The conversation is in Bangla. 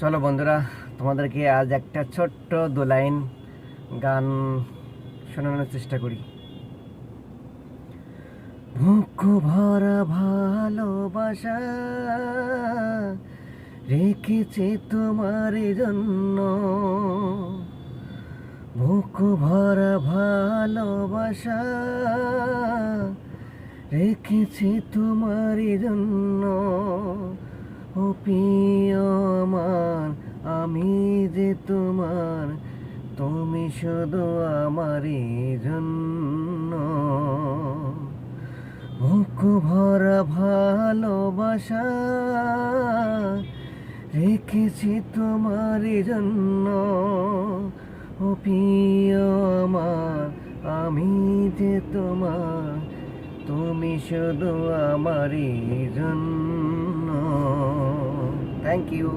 চলো বন্ধুরা, তোমাদেরকে আজ একটা ছোট্ট দু লাইন গান শোনানোর চেষ্টা করি। বুক ভরা ভালোবাসা রেখেছে তোমার জন্য। বুক ভরা ভালোবাসা রেখেছি তোমার জন্য। ও প্রিয় আমার আমি যে তোমার, তুমি শুধু আমারই জন্য। বুক ভরা ভালোবাসা রেখেছি তোমার জন্য। ও প্রিয় আমার, আমি যে তোমার, তুমি শুধু আমারই জন্য। Thank you